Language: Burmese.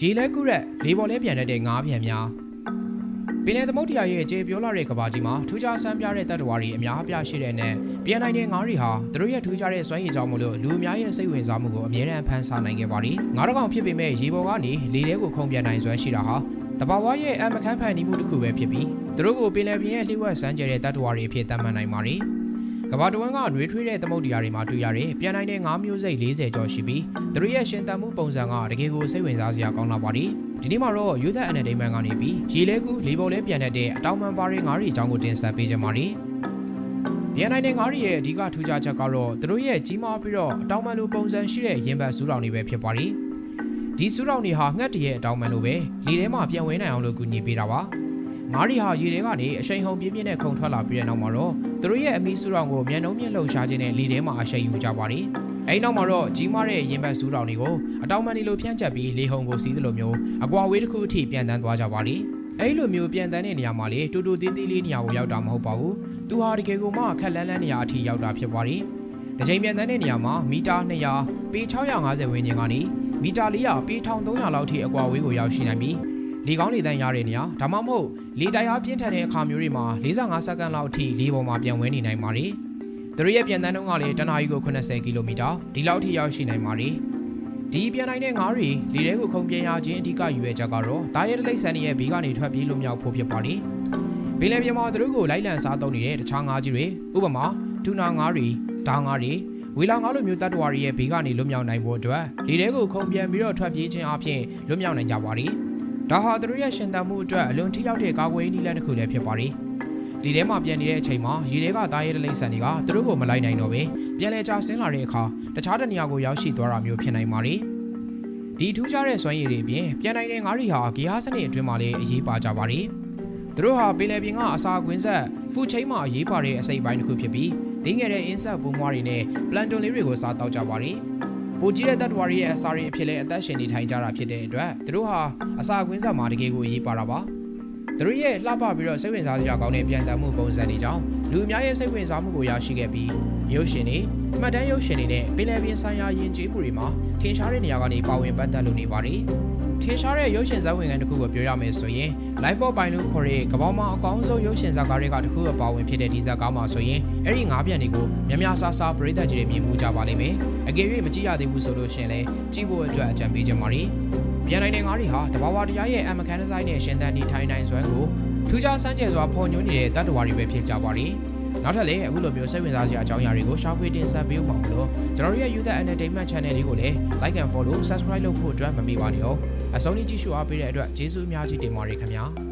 ရေလဲကူးရက်လေပေါ်လဲပြန်တတ်တဲ့ငါးပြန်များပင်လယ်သမုဒ္ဒရာရဲ့ကျေပြောလာတဲ့ကဘာကြီးမှာထူးခြားဆန်းပြတဲ့တပ်တော်ရီအများအပြားရှိတဲ့နဲ့ပြန်နိုင်တဲ့ငါးတွေဟာသူတို့ရဲ့ထူးခြားတဲ့စွမ်းရည်ကြောင့်မလို့လူအများရဲ့စိတ်ဝင်စားမှုကိုအမြဲတမ်းဖန်ဆာနိုင်ခဲ့ပါတယ်ငါးတကောင်ဖြစ်ပေမဲ့ရေပေါ်ကနေလေထဲကိုခုန်ပြန်နိုင်စွမ်းရှိတာဟာတဘာဝရဲ့အမခန်းဖန်နီးမှုတစ်ခုပဲဖြစ်ပြီးသူတို့ကိုပင်လယ်ပြင်ရဲ့လှိဝက်စမ်းကြဲတဲ့တပ်တော်ရီအဖြစ်သတ်မှတ်နိုင်ပါတယ် ကဘာတဝန်းကနှွေးထွေးတဲ့သမုဒ္ဒရာတွေမှာတွေ့ရတဲ့ပြန်နိုင်တဲ့ငါးမျိုးစိတ်40ကျော်ရှိပြီးသူတို့ရဲ့ရှင်သန်မှုပုံစံကတကယ်ကိုစိတ်ဝင်စားစရာကောင်းလာပါတယ်ဒီနေ့မှာတော့ Youth Entertainment ကနေပြီးရေလဲကူလေပေါ်လဲပြန်တဲ့အတောင်ပန်ပါရီငါးရီအကြောင်းကိုတင်ဆက်ပေးကြပါမယ်ပြန်နိုင်တဲ့ငါးရီရဲ့အဓိကထူးခြားချက်ကတော့သူတို့ရဲ့ကြီးမားပြီးတော့အတောင်ပန်လိုပုံစံရှိတဲ့ရင်ဘတ်စူးတောင်တွေပဲဖြစ်ပါတယ်ဒီစူးတောင်တွေဟာငှက်တရဲ့အတောင်ပန်လိုပဲလေထဲမှာပြန်ဝင်နိုင်အောင်လို့ကူညီပေးတာပါ ငါးရီဟာရေထဲကနေအရှိန်ဟုန်ပြင်းပြင်းနဲ့ခုန်ထွက်လာပြီးတဲ့နောက်မှာတော့သူတို့ရဲ့အမီစူးတောင်ကိုမြန်နှုံးမြင့်လှုပ်ရှားခြင်းနဲ့လေထဲမှာအရှိန်ယူကြပါတယ်အဲဒီနောက်မှာတော့ကြီးမားတဲ့ရင်ဘတ်စူးတောင်တွေကိုအတောင်ပန်ဒီလိုဖြန့်ကျက်ပြီးလေဟုန်ကိုစီးသလိုမျိုးအကွာဝေးတစ်ခုအထိပြန်တန်းသွားကြပါတယ်အဲဒီလိုမျိုးပြန်တန်းတဲ့နေရာမှာလေတူတူသေးသေးလေးနေရာကိုရောက်တာမဟုတ်ပါဘူးသူဟာတကယ်ကိုမှခက်လန်းလန်းနေရာအထိရောက်တာဖြစ်ပါတယ်တစ်ချိန်ပြန်တန်းတဲ့နေရာမှာမီတာ200ပေ650ဝန်းကျင်ကနေမီတာ400ပေ1300လောက်ထိအကွာဝေးကိုရောက်ရှိနိုင်ပြီး လေကောင်းလေတန်းရတဲ့နေရာဒါမှမဟုတ်လေတိုက်အားပြင်းထန်တဲ့အခါမျိုးတွေမှာ45စက္ကန့်လောက်အထိလေပေါ်မှာပြန်ဝဲနေနိုင်ပါတယ်။သူတို့ရဲ့ပြန်တန်းတုံးကလည်းတနာရီကို80ကီလိုမီတာဒီလောက်ထိရောက်ရှိနိုင်ပါတယ်။ဒီပြန်နိုင်တဲ့ငါးတွေလေထဲကိုခုန်ပြန်ရခြင်းအဓိကယူရချက်ကတော့တာရဲတလိပ်ဆန်ရဲ့ဘေးကနေထွက်ပြေးလို့မြောက်ဖို့ဖြစ်ပါတယ်။ပင်လယ်ပြင်မှာသူတို့ကိုလိုက်လံစားသုံးနေတဲ့တခြားငါးကြီးတွေဥပမာတူနာငါးတွေဒါငါးတွေဝေလာငါးလိုမျိုးတတ္တဝါတွေရဲ့ဘေးကနေလွတ်မြောက်နိုင်ဖို့အတွက်လေထဲကိုခုန်ပြန်ပြီးတော့ထွက်ပြေးခြင်းအပြင်လွတ်မြောက်နိုင်ကြပါတယ်။ ဒါဟာသူတို့ရဲ့ရှင်သန်မှုအတွက်အလွန်ထိရောက်တဲ့ကာကွယ်ရေးနည်းလမ်းတစ်ခုလည်းဖြစ်ပါတယ်။ဒီထဲမှာပြန်နေတဲ့အချိန်မှာရေထဲကသားရဲတလိမ့်ဆန်တွေကသူတို့ကိုမလိုက်နိုင်တော့ပဲပြန်လဲကျဆင်းလာတဲ့အခါတခြားတစ်နေရာကိုရောက်ရှိသွားတာမျိုးဖြစ်နိုင်ပါတယ်။ဒီထူးခြားတဲ့စွမ်းရည်တွေအပြင်ပြန်နိုင်တဲ့ငါးတွေဟာဂီဟာစနစ်အတွင်းမှာလည်းအရေးပါကြပါတယ်။သူတို့ဟာပင်လယ်ပြင်ကအစာကွင်းဆက်ဖူချိန်းမှာအရေးပါတဲ့အစိပ်ပိုင်းတစ်ခုဖြစ်ပြီးဒင်းငယ်တဲ့အင်းဆက်ပုံးမွားတွေနဲ့ပလန်တွန်လေးတွေကိုစားတောက်ကြပါတယ်။ ပိုကြီးတဲ့တပ်တော်ရဲ့အစာတွေအဖြစ်လဲအသက်ရှင်နေထိုင်ကြတာဖြစ်တဲ့အတွက်သူတို့ဟာအစာကွင်းဆက်မှာတကယ်ကိုအရေးပါတာပါ။သူတို့ရဲ့လှပပြီးတော့စိတ်ဝင်စားစရာကောင်းတဲ့ပြန်တမ်းမှုပုံစံတွေကြောင့်လူအများရဲ့စိတ်ဝင်စားမှုကိုရရှိခဲ့ပြီးရုပ်ရှင်တွေမှတ်တမ်းရုပ်ရှင်တွေနဲ့ပင်လယ်ပြင်ဆိုင်ရာယဉ်ကျေးမှုတွေမှာထင်ရှားတဲ့နေရာကနေပါဝင်ပတ်သက်လို့နေပါတယ်။ ထင်ရှားတဲ့ရုပ်ရှင်ဇာတ်ဝင်ခံတစ်ခုကိုပြောရမယ်ဆိုရင် Life of Pine လို့ခေါ်တဲ့ကမ္ဘာမှာအကောင်းဆုံးရုပ်ရှင်ဇာတ်ကားတွေကတစ်ခုအပါဝင်ဖြစ်တဲ့ဒီဇာတ်ကားမှာဆိုရင်အဲ့ဒီငါးပြန်တွေကိုများများဆဆပရိသတ်ကြီးတွေမြင်မှုကြပါလိမ့်မယ်။အကယ်၍မကြည့်ရသေးဘူးဆိုလို့ရှင်လဲကြည့်ဖို့အတွက်အကြံပေးချင်ပါတယ်။ပြန်နိုင်တဲ့ငါးတွေဟာတဘာဝတရားရဲ့အမကန်ဒီဇိုင်းနဲ့ရှင်သန်နေထိုင်နိုင်စွမ်းကိုထူးခြားစမ်းကြယ်စွာဖော်ညွှန်းနေတဲ့တတ်တော်ရီပဲဖြစ်ကြပါတယ်။ နောက်ထပ်လည်းအခုလိုမျိုးစိတ်ဝင်စားစရာအကြောင်းအရာတွေကိုရှာဖွေတင်ဆက်ပေးဦးမှာမလို့ကျွန်တော်တို့ရဲ့ Youth Entertainment Channel လေးကိုလည်း Like and Follow Subscribe လုပ်ဖို့အတွက်မမေ့ပါနဲ့။အဆုံးထိကြည့်ရှုအားပေးတဲ့အတွက်ကျေးဇူးအများကြီးတင်ပါတယ်ခင်ဗျာ။